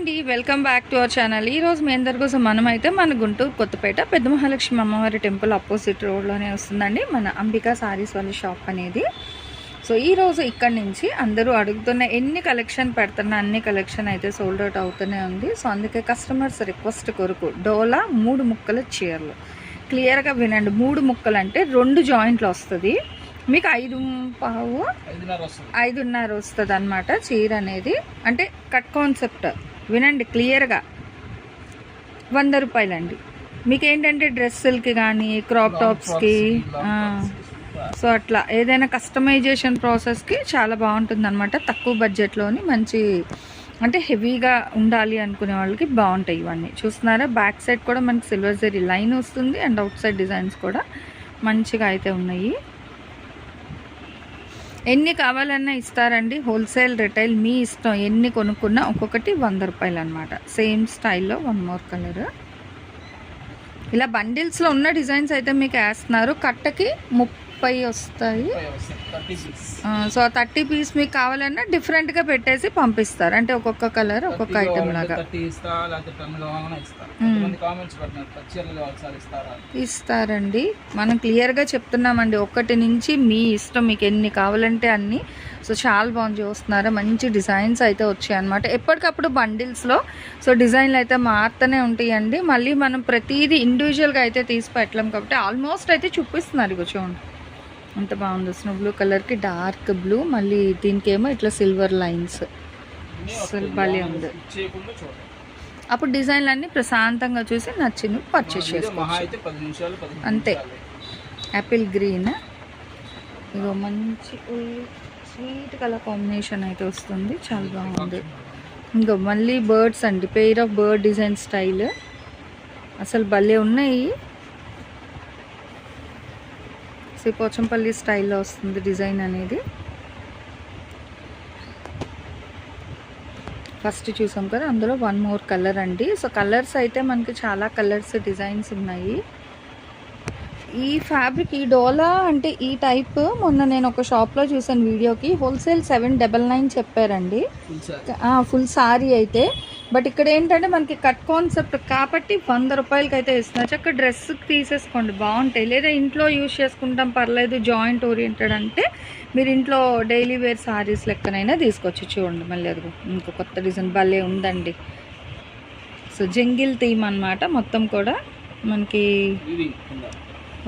అండి welcome back to our channel. ఈ రోజు మీ అందరి కోసం మనమైతే మన గుంటూరు కొత్తపేట పెద్ద మహాలక్ష్మి అమ్మవారి టెంపుల్ అపోజిట్ రోడ్లోనే వస్తుందండి. మన అంబికా సారీస్ వాళ్ళ షాప్ అనేది. సో ఈ రోజు ఇక్కడ నుంచి అందరూ అడుగుతున్న ఎన్ని కలెక్షన్ పెడుతున్న అన్ని కలెక్షన్ అయితే సోల్డ్ అవుట్ అవుతూనే ఉంది. సో అందుకే కస్టమర్స్ రిక్వెస్ట్ కొరకు డోలా మూడు ముక్కల చీరలు. క్లియర్గా వినండి మూడు ముక్కలు అంటే రెండు జాయింట్లు వస్తుంది. మీకు ఐదు పావు? ఐదున్నర వస్తుంది. ఐదున్నర వస్తుంది అనమాట చీర అనేది. అంటే కట్ కాన్సెప్ట్ వినండి క్లియర్గా. వంద రూపాయలండి. మీకు ఏంటంటే డ్రెస్సులకి కానీ క్రాప్ టాప్స్కి సో అట్లా ఏదైనా కస్టమైజేషన్ ప్రాసెస్కి చాలా బాగుంటుంది అనమాట తక్కువ బడ్జెట్లోని మంచి అంటే హెవీగా ఉండాలి అనుకునే వాళ్ళకి బాగుంటాయి ఇవన్నీ. చూస్తున్నారా? బ్యాక్ సైడ్ కూడా మనకి సిల్వర్ జరీ లైన్ వస్తుంది అండ్ అవుట్ సైడ్ డిజైన్స్ కూడా మంచిగా అయితే ఉన్నాయి. ఎన్ని కావాలన్నా ఇస్తారండి. హోల్సేల్ రిటైల్ మీ ఇష్టం ఎన్ని కొనుక్కున్నా ఒక్కొక్కటి వంద రూపాయలు అనమాట సేమ్ స్టైల్లో వన్ మోర్ కలర్. ఇలా బండిల్స్లో ఉన్న డిజైన్స్ అయితే మీకు వేస్తున్నారు. కట్టకి ముప్పై వస్తాయి. సిక్స్ ఆ, సో థర్టీ పీస్ మీకు కావాలన్నా డిఫరెంట్గా పెట్టేసి పంపిస్తారు. అంటే ఒక్కొక్క కలర్ ఒక్కొక్క ఐటెం లాగా. ఇస్తారండి. మనం క్లియర్గా చెప్తున్నామండి. ఒకటి నుంచి మీ ఇష్టం మీకు ఎన్ని కావాలంటే అన్ని. సో చాలా బాగుంది చూస్తున్నారా. మంచి డిజైన్స్ అయితే వచ్చాయి అనమాట ఎప్పటికప్పుడు బండిల్స్లో సో డిజైన్లు అయితే మారుతూనే ఉంటాయండి. మళ్ళీ మనం ప్రతిదీ ఇండివిజువల్గా అయితే తీసి పెట్టలేం కాబట్టి ఆల్మోస్ట్ అయితే చూపిస్తున్నారు ఇగో చూడండి. ఎంత బాగుంది స్నో బ్లూ కలర్కి డార్క్ బ్లూ మళ్ళీ దీనికేమో ఇట్లా సిల్వర్ లైన్స్ అసలు. భలే. ఉంది. అప్పుడు డిజైన్లు అన్నీ ప్రశాంతంగా చూసి నచ్చింది పర్చేస్ ఇది చేసుకోవచ్చు అంతే. యాపిల్ గ్రీన్ ఇగో మంచి స్వీట్ కలర్ కాంబినేషన్ అయితే వస్తుంది చాలా బాగుంది ఇంకో మళ్ళీ బర్డ్స్ అండి pair of bird design style అసలు భలే ఉన్నాయి శ్రీపోచంపల్లి స్టైల్లో వస్తుంది డిజైన్ అనేది. ఫస్ట్ చూసాం కదా అందులో వన్ మోర్ కలర్ అండి. సో కలర్స్ అయితే మనకి చాలా కలర్స్ డిజైన్స్ ఉన్నాయి. ఈ ఫ్యాబ్రిక్ ఈ డోలా అంటే ఈ టైప్ మొన్న నేను ఒక షాప్లో చూసాను వీడియోకి. హోల్సేల్ సెవెన్ డబల్ నైన్ చెప్పారండి. ఫుల్ సారీ అయితే. బట్ ఇక్కడ ఏంటంటే మనకి కట్ కాన్సెప్ట్ కాబట్టి వంద రూపాయలకి అయితే ఇస్తున్నారు. చక్క డ్రెస్ తీసేసుకోండి బాగుంటాయి. లేదా ఇంట్లో యూజ్ చేసుకుంటాం పర్లేదు జాయింట్ ఓరియంటెడ్ అంటే మీరు ఇంట్లో డైలీ వేర్ సారీస్ లెక్కనైనా తీసుకొచ్చి చూడండి. మళ్ళీ అదిగో ఇంకో కొత్త డిజైన్ భలే ఉందండి. సో జంగిల్ థీమ్ అన్నమాట మొత్తం కూడా మనకి.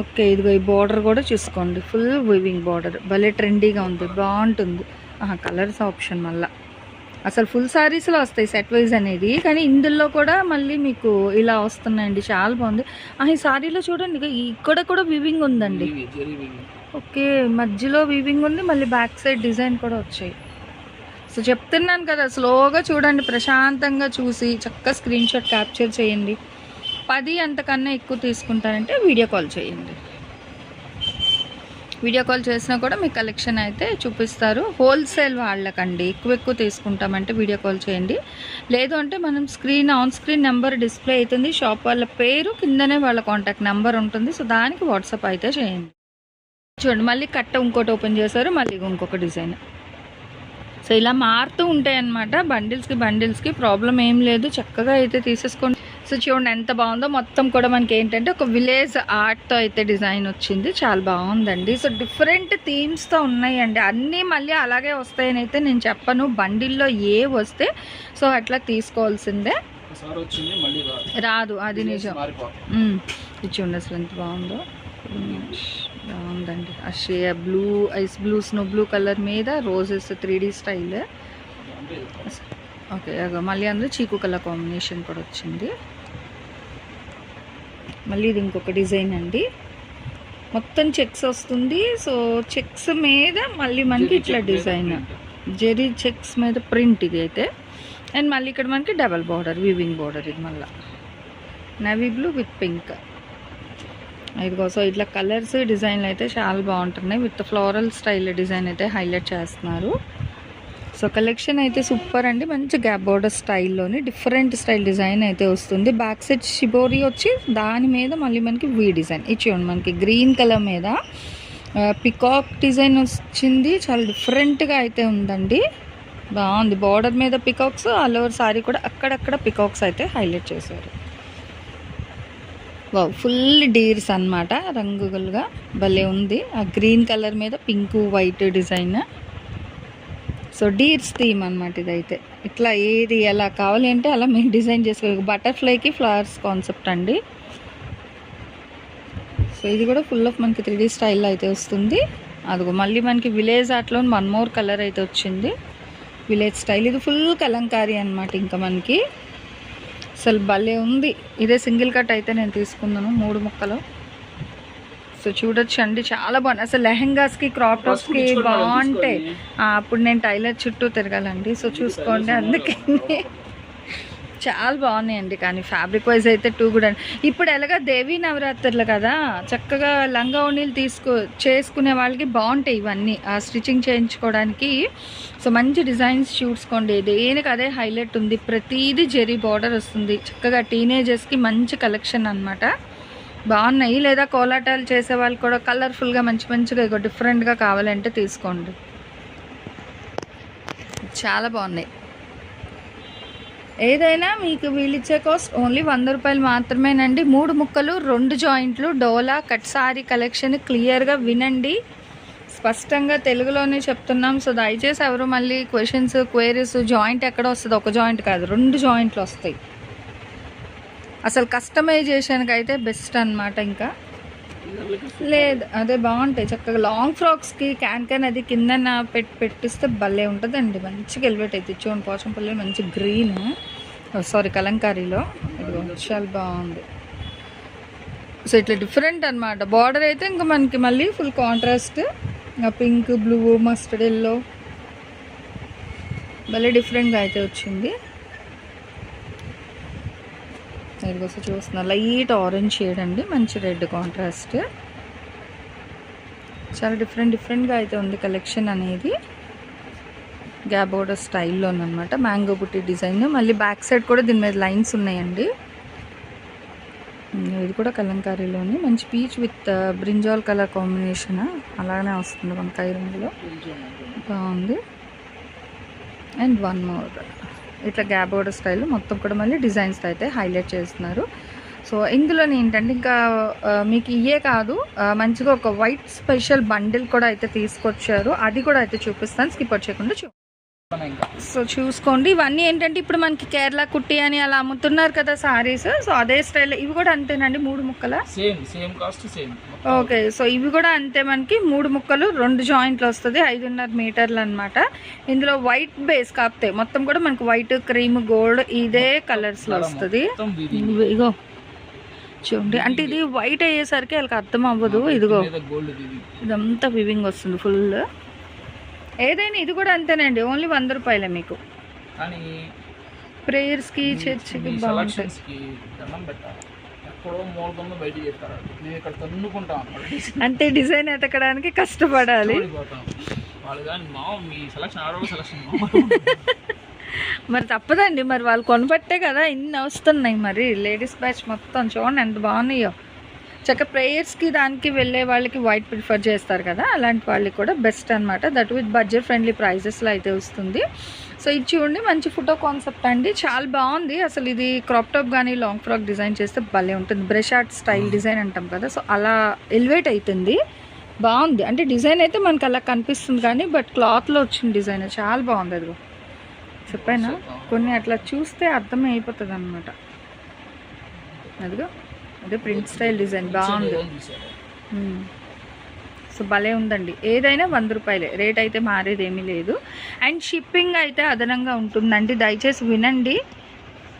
ఓకే ఇదిగో ఈ బార్డర్ కూడా చూసుకోండి. ఫుల్ వివింగ్ బార్డర్ భలే ట్రెండీగా ఉంది బాగుంటుంది. కలర్స్ ఆప్షన్ మళ్ళీ. అసలు ఫుల్ సారీస్లో వస్తాయి సెట్ వైజ్ అనేది. కానీ ఇందులో కూడా మళ్ళీ మీకు ఇలా వస్తున్నాయండి. చాలా బాగుంది. ఆ, ఈ సారీలో చూడండి. ఇక ఇక్కడ కూడా వివింగ్ ఉందండి. ఓకే మధ్యలో వీవింగ్ ఉంది. మళ్ళీ బ్యాక్ సైడ్ డిజైన్ కూడా వచ్చాయి. సో చెప్తున్నాను కదా స్లోగా చూడండి. ప్రశాంతంగా చూసి చక్కగా స్క్రీన్ షాట్ క్యాప్చర్ చేయండి. పది అంతకన్నా ఎక్కువ తీసుకుంటారంటే వీడియో కాల్ చేయండి. వీడియో కాల్ చేసినా కూడా మీ కలెక్షన్ అయితే చూపిస్తారు. హోల్సేల్ వాళ్ళకండి. ఎక్కువ ఎక్కువ తీసుకుంటామంటే వీడియో కాల్ చేయండి. లేదు అంటే మనం screen on screen number display అవుతుంది. షాప్ వాళ్ళ పేరు కిందనే వాళ్ళ కాంటాక్ట్ నెంబర్ ఉంటుంది. సో దానికి వాట్సాప్ అయితే చేయండి. చూడండి మళ్ళీ కట్ట ఇంకోటి ఓపెన్ చేశారు. మళ్ళీ ఇంకొక డిజైన్. సో ఇలా మారుతూ ఉంటాయి అన్నమాట బండిల్స్కి బండిల్స్కి ప్రాబ్లం ఏం లేదు. చక్కగా అయితే తీసేసుకోండి. సో చూడండి ఎంత బాగుందో. మొత్తం కూడా మనకి ఏంటంటే ఒక విలేజ్ ఆర్ట్తో అయితే డిజైన్ వచ్చింది. చాలా బాగుందండి. సో డిఫరెంట్ థీమ్స్తో ఉన్నాయండి. అన్నీ మళ్ళీ అలాగే వస్తాయని అయితే నేను చెప్పను. బండిల్లో ఏ వస్తే సో అట్లా తీసుకోవాల్సిందే. రాదు. అది నిజం. చూడండి అసలు ఎంత బాగుందో. బాగుందండి. ఆ షే blue ice blue snow blue colour మీద roses three D style. Okay మళ్ళీ అందులో చీకు కలర్ కాంబినేషన్ కూడా వచ్చింది. మళ్ళీ ఇది ఇంకొక డిజైన్ అండి. మొత్తం చెక్స్ వస్తుంది సో చెక్స్ మీద మళ్ళీ మనకి ఇట్లా డిజైన్. జెరీ చెక్స్ మీద ప్రింట్ ఇది అయితే. అండ్ మళ్ళీ ఇక్కడ మనకి డబల్ బార్డర్ వివింగ్ బార్డర్ ఇది మళ్ళీ. Navy blue with pink. ఇదిగో సో ఇట్లా కలర్స్ డిజైన్లు అయితే చాలా బాగుంటున్నాయి. విత్ ఫ్లోరల్ స్టైల్ డిజైన్ అయితే హైలైట్ చేస్తున్నారు. సో కలెక్షన్ అయితే సూపర్ అండి. మంచి గ్యాప్ బోర్డర్ స్టైల్లోని డిఫరెంట్ స్టైల్ డిజైన్ అయితే వస్తుంది. బ్యాక్ సైడ్ షిబోరీ వచ్చి దాని మీద మళ్ళీ మనకి వీ డిజైన్. ఇచ్చి చూడండి మనకి గ్రీన్ కలర్ మీద పికాక్ డిజైన్ వచ్చింది. చాలా డిఫరెంట్గా అయితే ఉందండి. బాగుంది. బార్డర్ మీద పికాక్స్ ఆల్ ఓవర్ సారీ కూడా అక్కడక్కడ పికాక్స్ అయితే హైలైట్ చేశారు. వావ్ ఫుల్ డీర్స్ అన్నమాట రంగులుగా భలే ఉంది. ఆ గ్రీన్ కలర్ మీద pink white design. So deers theme అనమాట ఇదైతే. ఇట్లా ఏది ఎలా కావాలి అంటే అలా మీరు డిజైన్ చేసుకోవాలి. బటర్ఫ్లైకి ఫ్లవర్స్ కాన్సెప్ట్ అండి. సో ఇది కూడా ఫుల్ ఆఫ్ మనకి త్రీ డీ స్టైల్లో అయితే వస్తుంది. అదిగో మళ్ళీ మనకి విలేజ్ ఆర్ట్లో వన్ మోర్ కలర్ అయితే వచ్చింది. Village style. ఇది ఫుల్ కలంకారీ అనమాట ఇంకా మనకి. అసలు భలే ఉంది. ఇదే సింగిల్ కట్ అయితే నేను తీసుకున్నాను. మూడు ముక్కలు. సో చూడొచ్చు అండి చాలా బాగుంది. అసలు లెహెంగాస్కి క్రాప్ టాప్స్కి బాగుంటాయి అప్పుడు నేను టైలర్ చుట్టూ తిరగాలండి. సో చూసుకోండి అందుకే. చాలా బాగున్నాయండి కానీ ఫ్యాబ్రిక్ వైజ్ అయితే టూ కూడా. ఇప్పుడు ఎలాగ దేవీ నవరాత్రులు కదా చక్కగా లంగా ఓణీలు తీసుకో చేసుకునే వాళ్ళకి బాగుంటాయి ఇవన్నీ ఆ స్టిచ్చింగ్ చేయించుకోవడానికి. సో మంచి డిజైన్స్ చూసుకోండి. దేనికి అదే హైలైట్ ఉంది. ప్రతిదీ జెరీ బార్డర్ వస్తుంది. చక్కగా టీనేజర్స్కి మంచి కలెక్షన్ అన్నమాట. బాగున్నాయి. లేదా కోలాటాలు చేసే వాళ్ళు కూడా కలర్ఫుల్గా మంచి మంచిగా ఇగో డిఫరెంట్గా కావాలంటే తీసుకోండి. చాలా బాగున్నాయి. ఏదైనా మీకు వీళ్ళిచ్చే కాస్ట్ ఓన్లీ వంద రూపాయలు మాత్రమేనండి. మూడు ముక్కలు రెండు జాయింట్లు డోలా కట్ సారీ కలెక్షన్ క్లియర్గా వినండి. స్పష్టంగా తెలుగులోనే చెప్తున్నాం. సో దయచేసి ఎవరు మళ్ళీ క్వశ్చన్స్ క్వైరీస్ జాయింట్ ఎక్కడ వస్తుంది ఒక జాయింట్ కాదు రెండు జాయింట్లు వస్తాయి. అసలు కస్టమైజేషన్కి అయితే బెస్ట్ అన్నమాట ఇంకా. లేదు అదే బాగుంటాయి. చక్కగా లాంగ్ ఫ్రాక్స్కి క్యాన్ క్యాన్ అది కింద పెట్టి పెట్టిస్తే భలే ఉంటుందండి. మంచిగా ఎలివేట్ అయితే చూడండి పోచంపల్లి మంచి గ్రీన్ సారీ కలంకారీలో. ఇదిగో చాలా బాగుంది. సో ఇట్లా డిఫరెంట్ అన్నమాట. బార్డర్ అయితే ఇంకా మనకి మళ్ళీ full contrast pink blue mustard yellow భలే డిఫరెంట్గా అయితే వచ్చింది. ఇదిగోసి చూస్తున్నా. లైట్ ఆరెంజ్ షేడ్ అండి. మంచి రెడ్ కాంట్రాస్ట్. చాలా డిఫరెంట్ డిఫరెంట్గా అయితే ఉంది కలెక్షన్ అనేది. గ్యాప్ బోర్డర్ స్టైల్లో అనమాట మ్యాంగో బుట్టి డిజైన్. మళ్ళీ బ్యాక్ సైడ్ కూడా దీని మీద లైన్స్ ఉన్నాయండి. ఇది కూడా కలంకారీలోని. మంచి peach with brinjal colour combination. అలానే వస్తుంది వంకాయ రంగులో బాగుంది. And one more. ఇట్లా గ్యాప్ బోర్డర్ స్టైల్ మొత్తం కూడా మళ్ళీ డిజైన్స్ అయితే హైలైట్ చేస్తున్నారు. సో ఇందులో ఏంటంటే ఇంకా మీకు ఇయే కాదు మంచిగా ఒక వైట్ స్పెషల్ బండిల్ కూడా అయితే తీసుకొచ్చారు. అది కూడా అయితే చూపిస్తాను. స్కిప్ చేయకుండా చూ సో చూసుకోండి. ఇవన్నీ ఏంటంటే ఇప్పుడు మనకి కేరళ కుట్టి అని అలా అమ్ముతున్నారు కదా సారీస్. సో అదే స్టైల్. ఇవి కూడా అంతేనండి? మూడు ముక్కల? Same same cost same okay so ఇవి కూడా అంతే మనకి. మూడు ముక్కలు రెండు జాయింట్లు వస్తుంది. ఐదున్నర మీటర్లు అనమాట ఇందులో వైట్ బేస్ కాపుతాయి మొత్తం కూడా మనకి వైట్ క్రీమ్ గోల్డ్ ఇదే కలర్స్లో వస్తుంది. ఇగో. చూడండి. అంటే ఇది వైట్ అయ్యేసరికి వాళ్ళకి అర్థం అవ్వదు. ఇదిగో. ఇదంతా వివింగ్ వస్తుంది ఫుల్ ఏదైనా ఇది కూడా అంతేనండి. ఓన్లీ వంద రూపాయలే మీకు. కానీ ప్రేయర్స్కి చర్చ్కి అంటే డిజైన్ ఎతకడానికి కష్టపడాలి. మరి తప్పదండి. మరి వాళ్ళు కొనబట్టే కదా ఇన్ని వస్తున్నాయి మరి. లేడీస్ బ్యాచ్ మొత్తం చూడండి ఎంత బాగున్నాయో. చక్క ప్రేయర్స్కి దానికి వెళ్ళే వాళ్ళకి వైట్ ప్రిఫర్ చేస్తారు కదా అలాంటి వాళ్ళకి కూడా బెస్ట్ అనమాట దట్ విత్ బడ్జెట్ ఫ్రెండ్లీ ప్రైజెస్లో అయితే వస్తుంది. సో ఇది చూడండి మంచి ఫోటో కాన్సెప్ట్ అండి. చాలా బాగుంది. అసలు ఇది క్రాప్ టాప్ కానీ లాంగ్ ఫ్రాక్ డిజైన్ చేస్తే భలే ఉంటుంది. బ్రష్ ఆర్ట్ స్టైల్ డిజైన్ అంటాం కదా సో అలా ఎలివేట్ అవుతుంది బాగుంది. అంటే డిజైన్ అయితే మనకు అలా కనిపిస్తుంది కానీ బట్ క్లాత్లో వచ్చిన డిజైన్ చాలా బాగుంది అదిగో. చెప్పానా? కొన్ని అట్లా చూస్తే అర్థమే అయిపోతుంది అనమాట అదిగో. అదే ప్రింట్ స్టైల్ డిజైన్ బాగుంది. సో భలే ఉందండి. ఏదైనా వంద రూపాయలే. రేట్ అయితే మారేది ఏమీ లేదు. అండ్ షిప్పింగ్ అయితే అదనంగా ఉంటుందండి. దయచేసి వినండి.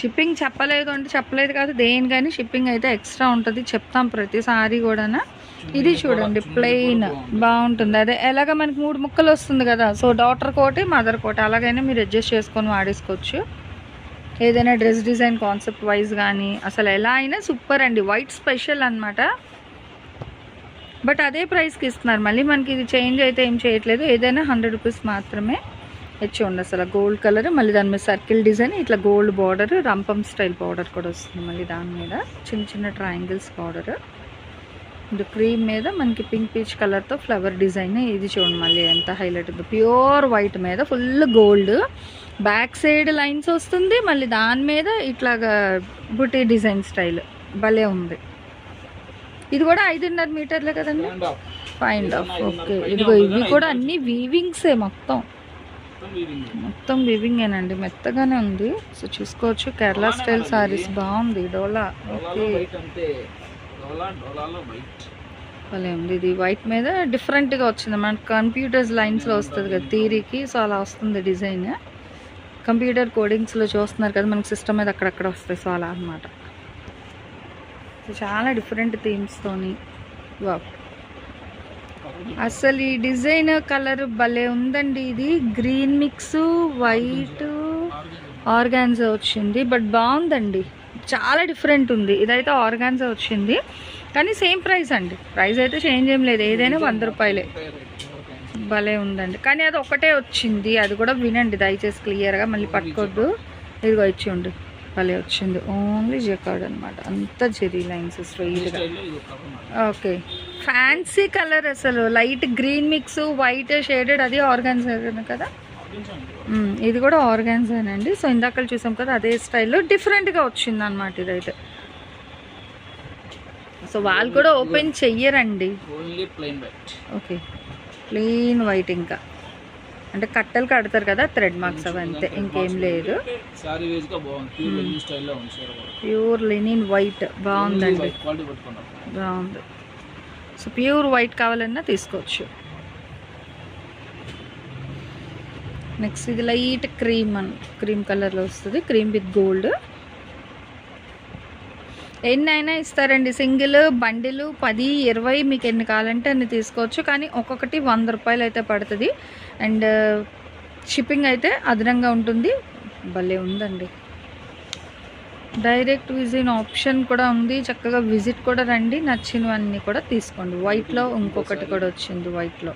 షిప్పింగ్ చెప్పలేదు అంటే చెప్పలేదు కాదు. దేని కానీ షిప్పింగ్ అయితే ఎక్స్ట్రా ఉంటుంది. చెప్తాం ప్రతిసారి కూడా ఇది చూడండి. ప్లెయిన్. బాగుంటుంది. అదే ఎలాగ మనకి మూడు ముక్కలు వస్తుంది కదా. సో డాటర్ కోటి మదర్ కోటి అలాగైనా మీరు అడ్జస్ట్ చేసుకొని వాడేసుకోవచ్చు. ఏదైనా డ్రెస్ డిజైన్ కాన్సెప్ట్ వైజ్ కానీ అసలు ఎలా అయినా సూపర్ అండి. వైట్ స్పెషల్ అనమాట బట్ అదే ప్రైస్కి ఇస్తున్నారు. మళ్ళీ మనకి ఇది చేంజ్ అయితే ఏం చేయట్లేదు. ఏదైనా హండ్రెడ్ రూపీస్ మాత్రమే ఇచ్చి అసలు. గోల్డ్ కలర్ మళ్ళీ దాని మీద సర్కిల్ డిజైన్ ఇట్లా గోల్డ్ బార్డర్ రంపం స్టైల్ బార్డర్ కూడా వస్తుంది మళ్ళీ దాని మీద. చిన్న చిన్న ట్రయాంగిల్స్ బార్డర్ ఇది క్రీమ్ మీద మనకి పింక్ పీచ్ కలర్తో ఫ్లవర్ డిజైన్ ఇది చూడండి మళ్ళీ ఎంత హైలైట్ ఉంది. ప్యూర్ వైట్ మీద full gold. Back side lines వస్తుంది మళ్ళీ దాని మీద ఇట్లాగా బుటీ డిజైన్ స్టైల్. భలే ఉంది. ఇది కూడా ఐదున్నర మీటర్లే కదండి? అండ్ ఆఫ్ ఓకే ఇదిగో ఇవి కూడా అన్ని వీవింగ్సే మొత్తం. మొత్తం వీవింగ్ వీవింగేనండి మెత్తగానే ఉంది. సో చూసుకోవచ్చు. కేరళ స్టైల్ సారీస్ బాగుంది. డోలా. ఓకే భలే ఉంది. ఇది వైట్ మీద డిఫరెంట్గా వచ్చింది. మన కంప్యూటర్స్ లైన్స్లో వస్తుంది కదా థీరీకి సో అలా వస్తుంది డిజైన్. కంప్యూటర్ కోడింగ్స్లో చూస్తున్నారు కదా మనకి సిస్టమ్ మీద అక్కడక్కడ వస్తాయి. సో అలా అనమాట సో చాలా డిఫరెంట్ థీమ్స్తోని. వా అసలు ఈ డిజైన్ కలర్ భలే ఉందండి. ఇది గ్రీన్ మిక్స్ వైట్ ఆర్గాన్జా వచ్చింది. బట్ బాగుందండి. చాలా డిఫరెంట్ ఉంది. ఇదైతే ఆర్గాన్జా వచ్చింది. కానీ సేమ్ ప్రైస్ అండి. ప్రైస్ అయితే చేంజ్ ఏం లేదు. ఏదైనా వంద రూపాయలే. భలే ఉందండి. కానీ అది ఒకటే వచ్చింది. అది కూడా వినండి. దయచేసి క్లియర్గా మళ్ళీ పట్టుకోవద్దు ఇదిగో ఇచ్చిండు భలే వచ్చింది. ఓన్లీ జెకార్డ్ అనమాట అంతా జెరీ లైన్స్ స్ట్రైట్గా. ఓకే. ఫ్యాన్సీ కలర్ అసలు. Light green mix white shaded అది ఆర్గాన్జా కదా. ఇది కూడా ఆర్గాన్జానండి సో ఇందాక చూసాం కదా అదే స్టైల్లో డిఫరెంట్గా వచ్చింది అనమాట ఇదైతే. సో వాళ్ళు కూడా ఓపెన్ చెయ్యరండి. ఓకే. ప్లెయిన్ వైట్ ఇంకా. అంటే కట్టలు కడతారు కదా థ్రెడ్ మార్క్స్ అవి అంతే ఇంకేం లేదు. Pure linen white. బాగుందండి. బాగుంది. సో ప్యూర్ వైట్ కావాలన్నా తీసుకోవచ్చు. నెక్స్ట్ ఇది లైట్ క్రీమ్ అని క్రీమ్ కలర్లో వస్తుంది. క్రీమ్ విత్ గోల్డ్ ఎన్ని అయినా ఇస్తారండి. సింగిల్ బండిలు పది ఇరవై మీకు ఎన్ని కావాలంటే అన్ని తీసుకోవచ్చు. కానీ ఒక్కొక్కటి వంద రూపాయలు అయితే పడుతుంది. అండ్ షిప్పింగ్ అయితే అదనంగా ఉంటుంది. భలే ఉందండి. డైరెక్ట్ విజిన్ ఆప్షన్ కూడా ఉంది. చక్కగా విజిట్ కూడా రండి. నచ్చినవన్నీ కూడా తీసుకోండి. వైట్లో ఇంకొకటి కూడా వచ్చింది వైట్లో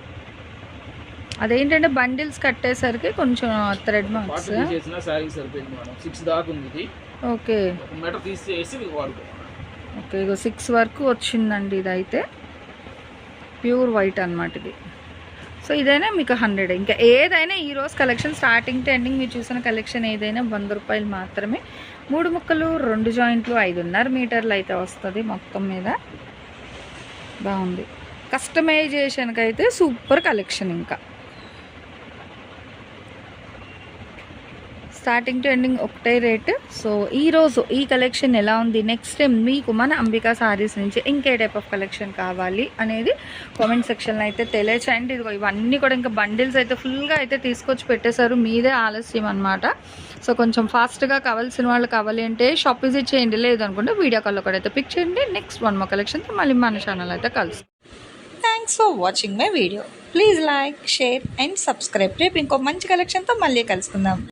అదేంటంటే బండిల్స్ కట్టేసరికి కొంచెం థ్రెడ్ మార్క్స్ ఫార్టీ చేసిన శారీ సరిపోయింది మేడం. సిక్స్ దాకా ఉంది ఓకే. మీటర్ తీసేసి ఓకే ఇగో సిక్స్ వరకు వచ్చిందండి ఇదైతే. ప్యూర్ వైట్ అన్నమాట ఇది. సో ఇదైనా మీకు హండ్రెడ్ ఇంకా ఏదైనా ఈ రోజు కలెక్షన్ స్టార్టింగ్ టు ఎండింగ్ మీరు చూసిన కలెక్షన్ ఏదైనా వంద రూపాయలు మాత్రమే. మూడు ముక్కలు రెండు జాయింట్లు ఐదున్నర మీటర్లు అయితే వస్తుంది మొత్తం మీద. బాగుంది. కస్టమైజేషన్కి అయితే సూపర్ కలెక్షన్ ఇంకా. స్టార్టింగ్ టు ఎండింగ్ ఒకటే రేట్ సో ఈ రోజు ఈ కలెక్షన్ ఎలా ఉంది? నెక్స్ట్ టైం మీకు మన అంబికా సారీస్ నుంచి ఇంకే టైప్ ఆఫ్ కలెక్షన్ కావాలి అనేది కామెంట్ సెక్షన్లో అయితే తెలియచేయండి. ఇదిగో ఇవన్నీ కూడా ఇంకా బండిల్స్ అయితే ఫుల్గా అయితే తీసుకొచ్చి పెట్టేశారు. మీదే ఆలస్యం అనమాట సో కొంచెం ఫాస్ట్గా కావాల్సిన వాళ్ళు కావాలి అంటే షాప్ విజిట్ చేయండి. లేదనుకుంటే వీడియో కాల్లో కూడా అయితే పిక్ చేయండి. నెక్స్ట్ వన్ మా కలెక్షన్తో మళ్ళీ మన ఛానల్ అయితే కలుస్తాం. Thanks for watching my video please like share and subscribe రేపు ఇంకో మంచి కలెక్షన్తో మళ్ళీ కలుసుకుందాం.